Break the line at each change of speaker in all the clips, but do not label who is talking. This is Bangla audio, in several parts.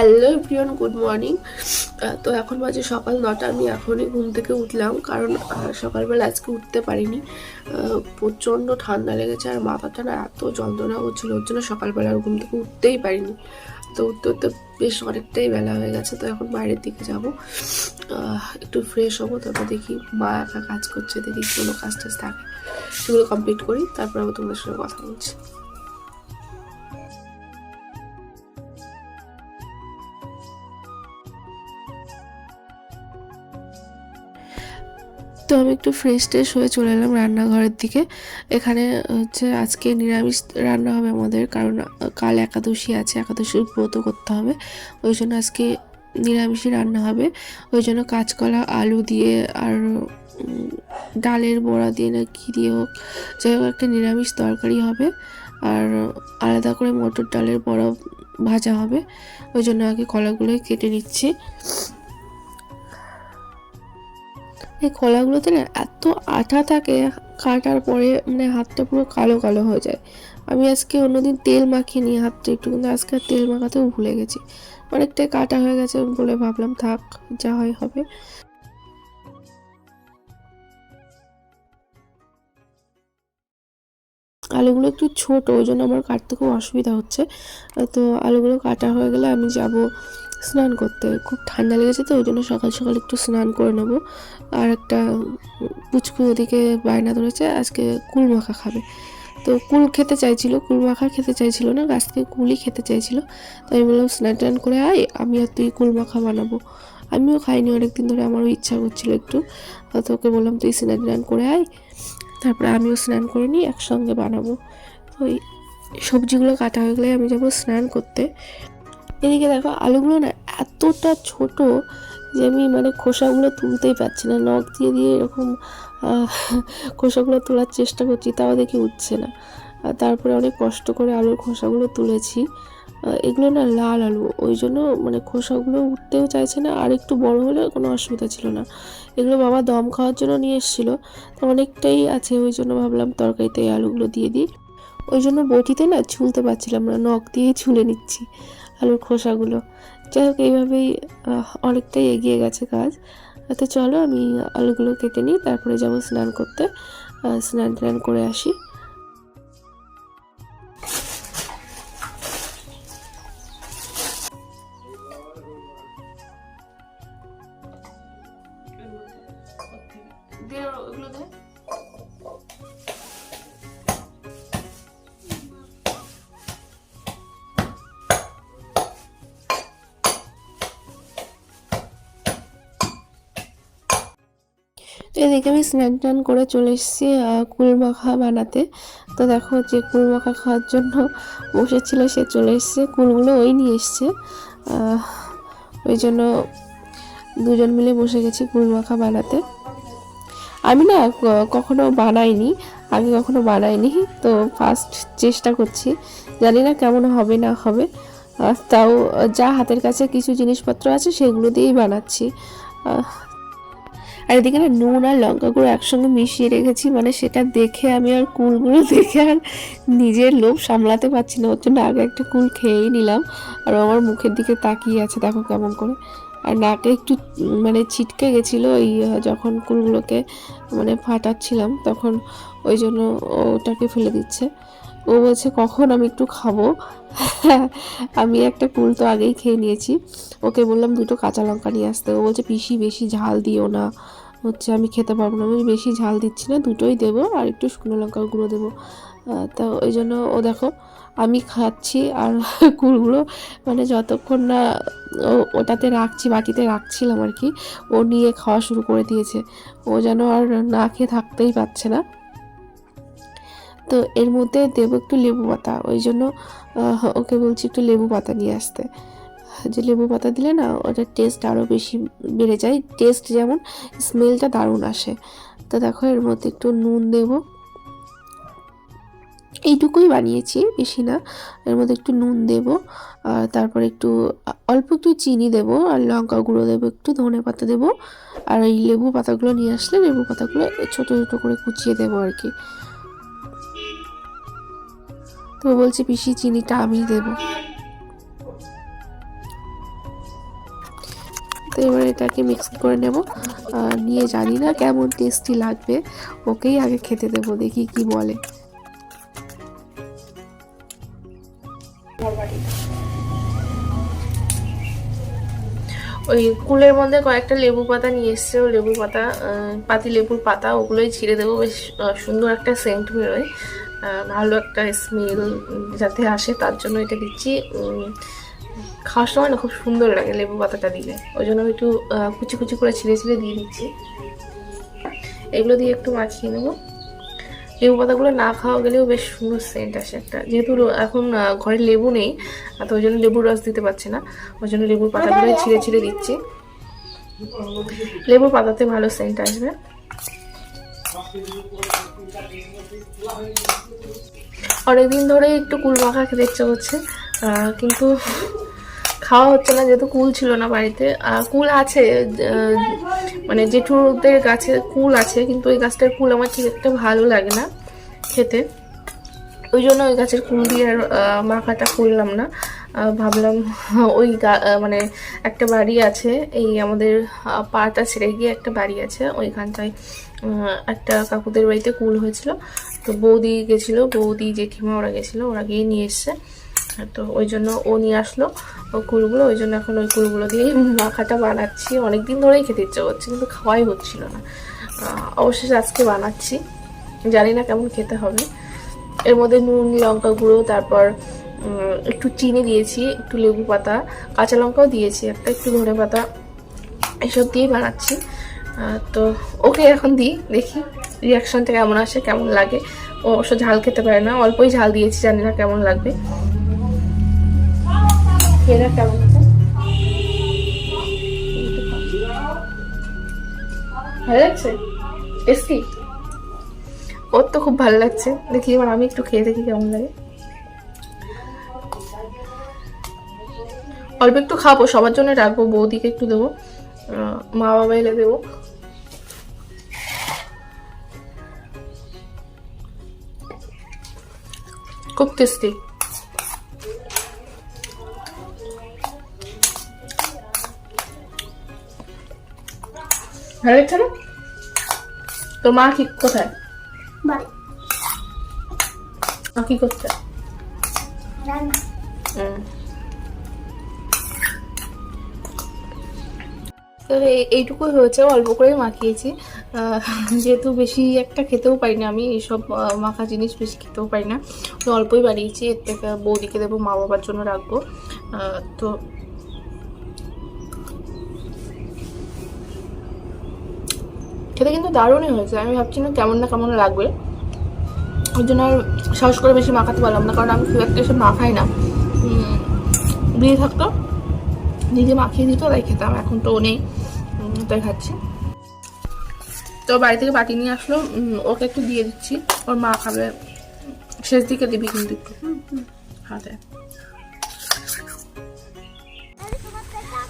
হ্যালো প্রিয়ন গুড মর্নিং তো এখন বাজে সকাল নটা, আমি এখনই ঘুম থেকে উঠলাম, কারণ সকালবেলা আজকে উঠতে পারিনি। প্রচণ্ড ঠান্ডা লেগেছে আর মাথাটা না এত যন্ত্রণা করছিল ওর জন্য সকালবেলা ঘুম থেকে উঠতেই পারিনি। তো উঠতে উঠতে বেশ অনেকটাই বেলা হয়ে গেছে, তো এখন বাইরের দিকে যাব। একটু ফ্রেশ হব, তারপর দেখি মা একা কাজ করছে, দেখি কোনো কাজ টাজ থাকে, সেগুলো কমপ্লিট করি, তারপর আমি তোমাদের সঙ্গে কথা বলছি। তো আমি একটু ফ্রেশ ট্রেশ হয়ে চলে এলাম রান্নাঘরের দিকে। এখানে হচ্ছে আজকে নিরামিষ রান্না হবে আমাদের, কারণ কাল একাদশী আছে, একাদশীর ব্রত করতে হবে। ওই জন্য আজকে নিরামিষই রান্না হবে। ওই জন্য কাঁচকলা, আলু দিয়ে আর ডালের বড়া দিয়ে না কী দিয়ে হোক, যাই হোক একটা নিরামিষ তরকারি হবে। আর আলাদা করে মটর ডালের বড়া ভাজা হবে। ওই জন্য আগে কলাগুলোই কেটে নিচ্ছি। এই কলাগুলোতে না এত আঠা থাকে, কাটার পরে মানে হাতটা পুরো কালো কালো হয়ে যায়। আমি আজকে অন্যদিন তেল মাখিয়ে নিয়ে হাতটা একটু, কিন্তু আজকে আর তেল মাখাতেও ভুলে গেছি। অনেকটাই কাটা হয়ে গেছে বলে ভাবলাম, থাক, যা হয় হবে। আলুগুলো একটু ছোট, ওই জন্য আমার কাটতে খুব অসুবিধা হচ্ছে। তো আলুগুলো কাটা হয়ে গেলে আমি যাব স্নান করতে। খুব ঠান্ডা লেগেছে তো, ওই জন্য সকাল সকাল একটু স্নান করে নেব। আর একটা পুচকু ওদিকে বায়না ধরেছে, আজকে কুল মাখা খাবে। তো কুল খেতে চাইছিল, কুল মাখা খেতে চাইছিল না, গাছ থেকে কুলই খেতে চাইছিল। তো আমি বললাম, স্নান টান করে আয়, আমি আর তুই কুল মাখা বানাবো। আমিও খাইনি, অনেকদিন ধরে আমারও ইচ্ছা করছিল একটু। তো ওকে বললাম, তুই স্নান টান করে আয়, তারপরে আমিও স্নান করে নিই, একসঙ্গে বানাবো। তো ওই সবজিগুলো কাটা হয়ে গেলে আমি যাব স্নান করতে। এদিকে দেখো আলুগুলো না এতটা ছোট যে আমি মানে খোসাগুলো তুলতেই পারছি না। নখ দিয়ে দিয়ে এরকম খোসাগুলো তোলার চেষ্টা করছি, তাও দেখি উঠছে না। আর তারপরে অনেক কষ্ট করে আলুর খোসাগুলো তুলেছি। এগুলো না লাল আলু, ওই জন্য মানে খোসাগুলো উঠতেও চাইছে না, আর একটু বড় হলে কোনো অসুবিধা ছিল না। এগুলো বাবা দম খাওয়ার জন্য নিয়ে এসেছিল, তো অনেকটাই আছে, ওই জন্য ভাবলাম তরকারিতে এই আলুগুলো দিয়ে দিই। ওই জন্য বটিতে না ছুলতে পারছিলাম না, নখ দিয়েই ছুলে নিচ্ছি। আলুর খোসাগুলো। যাই হোক এইভাবেই অনেকটাই এগিয়ে গেছে কাজ। তো চলো, আমি আলুগুলো কেটে নিই, তারপরে যাব স্নান করতে। স্নান টান করে আসি। তো এদিকে আমি স্নান টান করে চলে এসেছি আহ, কুল মাখা বানাতে। তো দেখো যে কুল মাখা খাওয়ার জন্য বসেছিল সে চলে এসছে। কুলগুলো ওই নিয়ে এসছে। ওই জন্য দুজন মিলে বসে গেছি কুল মাখা বানাতে। আমি না কখনো বানাইনি আগে কখনো বানাইনি। তো ফার্স্ট চেষ্টা করছি জানি না কেমন হবে না হবে। তাও যা হাতের কাছে কিছু জিনিসপত্র আছে সেগুলো দিয়েই বানাচ্ছি। আর এদিকে না নুন আর লঙ্কা গুঁড়ো একসঙ্গে মিশিয়ে রেখেছি মানে সেটা দেখে আমি আর কুলগুলো দেখে আর নিজের লোভ সামলাতে পারছি না। ওর জন্য আগে একটা কুল খেয়েই নিলাম আর আমার মুখের দিকে তাকিয়ে আছে, দেখো কেমন করে। আর নাকে একটু মানে ছিটকে গেছিল ওই যখন কুলগুলোকে মানে ফাটাচ্ছিলাম, তখন ওই জন্য ওটাকে ফেলে দিচ্ছে। ও বলছে, কখন আমি একটু খাব? আমি একটা কুল তো আগেই খেয়ে নিয়েছি। ওকে বললাম, দুটো কাঁচা লঙ্কা নিয়ে আসতে। ও বলছে, পিসি বেশি ঝাল দিও না। হচ্ছে আমি খেতে পারব না। আমি বেশি ঝাল দিচ্ছি না, দুটোই দেবো আর একটু শুকনো লঙ্কার গুঁড়ো দেবো। তো ওই জন্য ও দেখো, আমি খাচ্ছি আর কুলগুলো মানে যতক্ষণ না ওটাতে রাখছি, বাটিতে রাখছিলাম আর কি, ও নিয়ে খাওয়া শুরু করে দিয়েছে। ও যেন আর না খেয়ে থাকতেই পারছে না। তো এর মধ্যে দেবো একটু লেবু পাতা, ওই জন্য ওকে বলছি একটু লেবু পাতা নিয়ে আসতে। যে লেবু পাতা দিলে না ওটার টেস্ট আরও বেশি বেড়ে যায়। টেস্ট যেমন স্মেলটা দারুণ আসে। তো দেখো এর মধ্যে একটু নুন দেব। এইটুকুই বানিয়েছি, বেশি না। এর মধ্যে একটু নুন দেব, আর তারপর একটু অল্প একটু চিনি দেব, আর লঙ্কা গুঁড়ো দেবো, একটু ধনে পাতা দেবো। আর এই লেবু পাতাগুলো নিয়ে আসলে লেবু পাতাগুলো ছোটো ছোটো করে কুচিয়ে দেবো আর কি। তো বলছি পিসি চিনিটা আমি দেবো।
তো এবার এটাকে মিক্স করে নেব। নিয়ে জানি না কেমন টেস্টি লাগবে। ওকেই আগে খেতে দেবো, দেখি কি বলে। ওই কুলের মধ্যে কয়েকটা লেবু পাতা নিয়ে এসছে লেবু পাতা পাতি লেবুর পাতা, ওগুলোই ছিঁড়ে দেবো। বেশ সুন্দর একটা সেন্ট বেরোয়। ভালো একটা স্মেল যাতে আসে, তার জন্য এটা দিচ্ছি। খাওয়ার সময় না খুব সুন্দর লাগে লেবু পাতাটা দিলে। ওই জন্য আমি একটু কুচি কুচি করে ছিঁড়ে ছিঁড়ে দিয়ে দিচ্ছি। এগুলো দিয়ে একটু মাখিয়ে নেব। লেবু পাতাগুলো না খাওয়া গেলেও বেশ সুন্দর সেন্ট আসে একটা। যেহেতু এখন ঘরে লেবু নেই তো ওই জন্য লেবুর রস দিতে পারছে না। ওই জন্য লেবুর পাতাগুলো ছিঁড়ে ছিঁড়ে দিচ্ছি। লেবুর পাতাতে ভালো সেন্ট আসবে। অনেকদিন ধরেই একটু কুল মাখা খেতে ইচ্ছে আহ, কিন্তু খাওয়া হচ্ছে না, যেহেতু কুল ছিল না বাড়িতে। কুল আছে মানে জেঠুদের গাছে কুল আছে, কিন্তু ওই গাছটার কুল আমার ঠিক একটা ভালো লাগে না খেতে। ওই জন্য ওই গাছের কুল দিয়ে আর মাখাটা করলাম না। ভাবলাম ওই মানে একটা বাড়ি আছে, এই আমাদের পাটা ছেড়ে গিয়ে একটা বাড়ি আছে। ওইখানটায় একটা কাকুদের বাড়িতে কুল হয়েছিল। তো বৌদি গেছিল, বৌদি জেঠিমা ওরা গেছিল, ওরা গিয়ে নিয়ে এসছে। তো ওই জন্য ও নিয়ে আসলো। ও কুলগুলো, ওই জন্য এখন ওই কুলগুলো দিয়ে মাখাটা বানাচ্ছি। অনেক দিন ধরেই খেতে ইচ্ছে করছে, কিন্তু খাওয়াই হচ্ছিল না। অবশেষে আজকে বানাচ্ছি। জানি না কেমন খেতে হবে। এর মধ্যে নুন লঙ্কা গুঁড়ো, তারপর একটু চিনি দিয়েছি, একটু লেবু পাতা, কাঁচা লঙ্কাও দিয়েছি, একটা একটু ধনে পাতা, এসব দিয়েই বানাচ্ছি। তো ওকে এখন দিই, দেখি রিয়াকশনটা কেমন আসে, কেমন লাগে। ও অবশ্য ঝাল খেতে পারে না, অল্পই ঝাল দিয়েছি, জানি না কেমন লাগবে। খেয়ে কেমন আছে ভালো লাগছে? টেস্টি? ওর তো খুব ভালো লাগছে। দেখি এবার আমি একটু খেয়ে দেখি কেমন লাগে। অল্প একটু খাব, সবার জন্য রাখব, বৌদিকে একটু দেবো মা বাবা এলে দেবো। খুব টেস্টি। ভালো লাগছে না? তোর মা কি কোথায়? মা কি করছে? এইটুকুই হয়েছে অল্প করে মাখিয়েছি। যেহেতু বেশি একটা খেতেও পারি না আমি এইসব মাখা জিনিস বেশি খেতেও পারি না তো অল্পই বানিয়েছি এর থেকে বৌদিকে দেবো মা বাবার জন্য রাখব। তো খেতে কিন্তু দারুণই হয়েছে। আমি ভাবছি না কেমন না কেমন লাগবে। ওই জন্য আর সাহস করে বেশি মাখাতে পারলাম না কারণ আমি খুব একটা এসব মাখাই না। দিয়ে থাকতো নিজে মাখিয়ে দিত তাই খেতাম এখন তো ও নেই। তাই খাচ্ছি। তো বাড়ি থেকে বাটি নিয়ে আসলো ওকে একটু দিয়ে দিচ্ছি। ওর মা খাবে শেষ দিকে দিবি কিন্তু একটু। হাতে।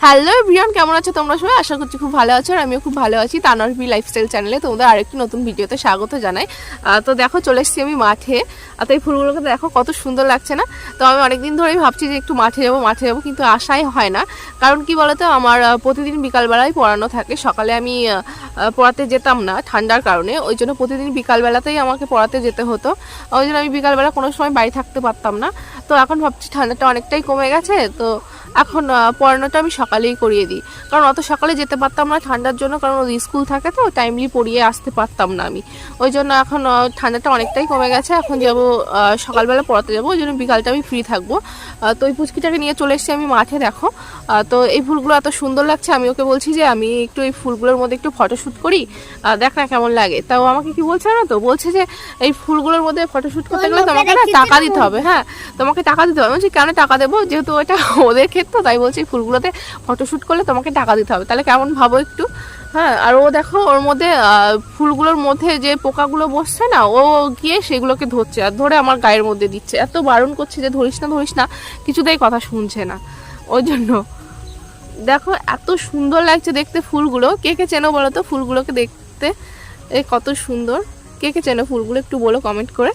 হ্যালো ব্রিয়ান কেমন আছো তোমরা সবাই? আশা করছি খুব ভালো আছো আর আমিও খুব ভালো আছি তানরবি লাইফস্টাইল চ্যানেলে তোমাদের আরেকটি নতুন ভিডিওতে স্বাগত জানাই। তো দেখো, চলে এসেছি আমি মাঠে। আর তো এই ফুলগুলোকে দেখো, কত সুন্দর লাগছে না? তো আমি অনেকদিন ধরেই ভাবছি যে একটু মাঠে যাব মাঠে যাব, কিন্তু আশাই হয় না। কারণ কি বলতো, আমার প্রতিদিন বিকালবেলায় পড়ানো থাকে। সকালে আমি পড়াতে যেতাম না ঠান্ডার কারণে। ওই জন্য প্রতিদিন বিকালবেলাতেই আমাকে পড়াতে যেতে হতো। ওই জন্য আমি বিকালবেলা কোনো সময় বাড়ি থাকতে পারতাম না। তো এখন ভাবছি ঠান্ডাটা অনেকটাই কমে গেছে, তো এখন পড়ানোটা আমি সকালেই করিয়ে দিই। কারণ অত সকালে যেতে পারতাম না ঠান্ডার জন্য কারণ ওদের স্কুল থাকে তো টাইমলি পড়িয়ে আসতে পারতাম না আমি। ওই জন্য এখন ঠান্ডাটা অনেকটাই কমে গেছে এখন যাব সকালবেলা পড়াতে যাব ওই জন্য বিকালটা আমি ফ্রি থাকব। তো ওই পুচকিটাকে নিয়ে চলে এসেছি আমি মাঠে দেখো। তো এই ফুলগুলো এত সুন্দর লাগছে আমি ওকে বলছি যে আমি একটু এই ফুলগুলোর মধ্যে একটু ফটোশ্যুট করি দেখ না কেমন লাগে। তাও আমাকে কি বলছে না তো? বলছে যে এই ফুলগুলোর মধ্যে ফটোশ্যুট করতে গেলে তোমাকে না টাকা দিতে হবে হ্যাঁ তোমাকে টাকা দিতে হবে। বলছি কেন টাকা দেবো? যেহেতু এটা ওদের ক্ষেত্রে তাই বলছি ফুলগুলোতে ফটোশ্যুট করলে তোমাকে টাকা দিতে হবে। তাহলে কেমন ভাবো একটু? হ্যাঁ আর ও দেখো, ওর মধ্যে ফুলগুলোর মধ্যে যে পোকাগুলো বসছে না, ও গিয়ে সেগুলোকে ধরছে আর ধরে আমার গায়ের মধ্যে দিচ্ছে। এত বারণ করছে যে ধরিস না ধরিস না, কিছুতেই কথা শুনছে না। ওই জন্য দেখো, এত সুন্দর লাগছে দেখতে ফুলগুলো। কে কে চেনো বলো তো ফুলগুলোকে দেখতে? এই কত সুন্দর। কে কে চেনো ফুলগুলো একটু বলো কমেন্ট করে।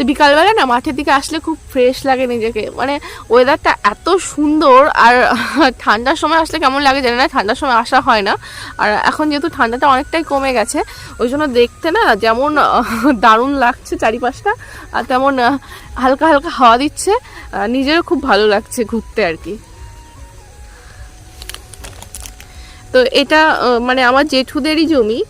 তো বিকালবেলা না মাঠের দিকে আসলে খুব ফ্রেশ লাগে নিজেকে। মানে ওয়েদারটা এত সুন্দর আর ঠান্ডার সময় আসলে কেমন লাগে জানি না, ঠান্ডার সময় আসা হয় না। আর এখন যেহেতু ঠান্ডাটা অনেকটাই কমে গেছে, ওই জন্য দেখতে না যেমন দারুণ লাগছে চারিপাশটা আর তেমন হালকা হালকা হাওয়া দিচ্ছে। নিজেরও খুব ভালো লাগছে ঘুরতে আর কি। তো এটা মানে আমার জেঠুদেরই জমি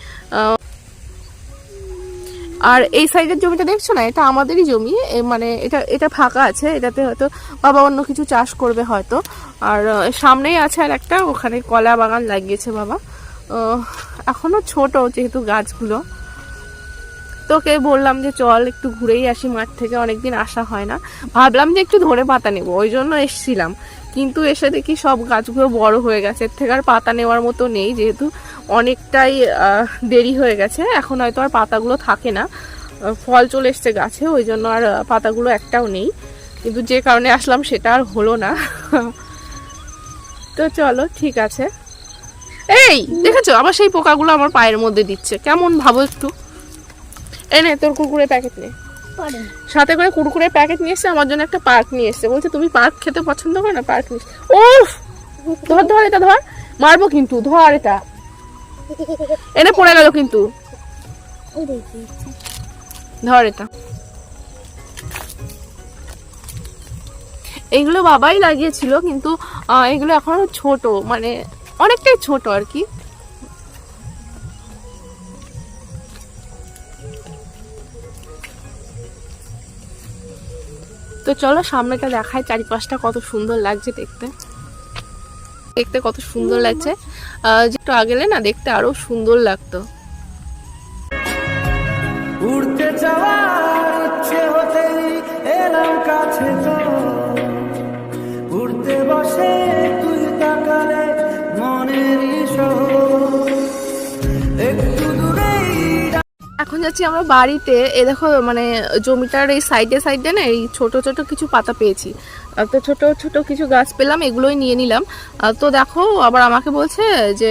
আর এই সাইডের জমিটা দেখছ না? এটা আমাদেরই জমি। মানে এটা এটা ফাঁকা আছে। এটাতে হয়তো বাবা অন্য কিছু চাষ করবে হয়তো। আর সামনেই আছে আর একটা। ওখানে কলা বাগান লাগিয়েছে বাবা। আহ, এখনও ছোট যেহেতু গাছগুলো। তোকে বললাম যে চল একটু ঘুরেই আসি মাঠ থেকে। অনেকদিন আসা হয় না। ভাবলাম যে একটু ধরে পাতা নেব। ওই জন্য এসছিলাম। কিন্তু এসে দেখি সব গাছগুলো বড় হয়ে গেছে। এর থেকে আর পাতা নেওয়ার মতো নেই যেহেতু অনেকটাই দেরি হয়ে গেছে। এখন হয়তো আর পাতাগুলো থাকে না। ফল চলে এসছে গাছে, ওই জন্য আর পাতাগুলো একটাও নেই। কিন্তু যে কারণে আসলাম সেটা আর হলো না। তো চলো, ঠিক আছে। এই, দেখেছ? আবার সেই পোকাগুলো আমার পায়ের মধ্যে দিচ্ছে। কেমন ভাবো একটু। এনে তোর কুকুরের প্যাকেট নে।
পরে
সাথে করে কুরকুরে প্যাকেট নিয়ে এসছে আমার জন্য একটা পার্ক নিয়ে এসছে বলছে তুমি পার্ক খেতে পছন্দ করো না? পার্ক নিয়ে ও ধর ধর এটা ধর। মারবো কিন্তু ধর এটা। এনে পড়ে গেল কিন্তু। ধর এটা। এইগুলো বাবাই লাগিয়েছিল কিন্তু এগুলো এখনও ছোট মানে অনেকটাই ছোট আর কি। তো চলো সামনেটা দেখায় চারিপাশটা কত সুন্দর লাগছে দেখতে। দেখতে কত সুন্দর লাগছে। আহ, যে একটু আগেলে না দেখতে আরও সুন্দর লাগতো।
উড়তে যাওয়ার
এখন যাচ্ছি আমরা বাড়িতে। এ দেখো মানে জমিটার এই সাইডে সাইডে না এই ছোট ছোট কিছু পাতা পেয়েছি। তো ছোট ছোট কিছু গাছ পেলাম, এগুলোই নিয়ে নিলাম। তো দেখো, আবার আমাকে বলছে যে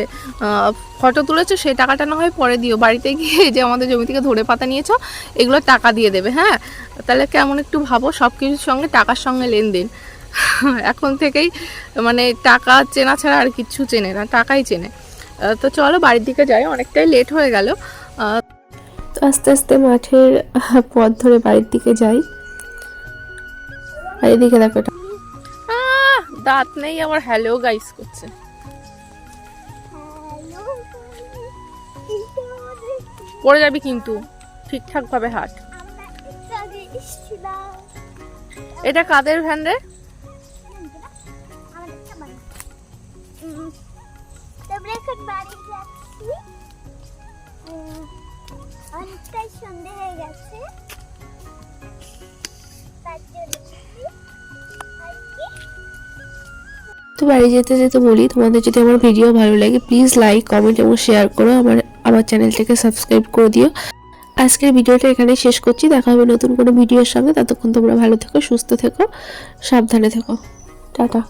ফটো তুলেছো, সেই টাকাটা না হয় পরে দিও। বাড়িতে গিয়ে যে আমাদের জমি থেকে ধরে পাতা নিয়েছো, এগুলো টাকা দিয়ে দেবে হ্যাঁ? তাহলে কেমন একটু ভাবো, সব কিছুর সঙ্গে, টাকার সঙ্গে লেনদেন। এখন থেকেই মানে টাকা চেনা ছাড়া আর কিছু চেনে না, টাকাই চেনে। তো চলো বাড়ির দিকে যাই, অনেকটাই লেট হয়ে গেল। তো আস্তে আস্তে মাঠের পথ ধরে বাড়ির দিকে যাই। আর এদিকে দেখো এটা। দাঁত নেই আবার হ্যালো গাইস করছে। পড়ে যাবি কিন্তু ঠিকঠাক ভাবে হাট। এটা কাদের ভ্যান রে?
এখন বাড়ি যাচ্ছি। অনেকটাই সন্ধে হয়ে গেছে।
তো বাড়ি যেতে যেতে বলি, তোমাদের যদি আমার ভিডিও ভালো লাগে প্লিজ লাইক কমেন্ট এবং শেয়ার করো। আমার আমার চ্যানেলটাকে সাবস্ক্রাইব করে দিও। আজকের ভিডিওটা এখানে শেষ করছি। দেখা হবে নতুন কোনো ভিডিওর সঙ্গে। ততক্ষণ তোমরা ভালো থেকো, সুস্থ থেকো, সাবধানে থেকো। টাটা।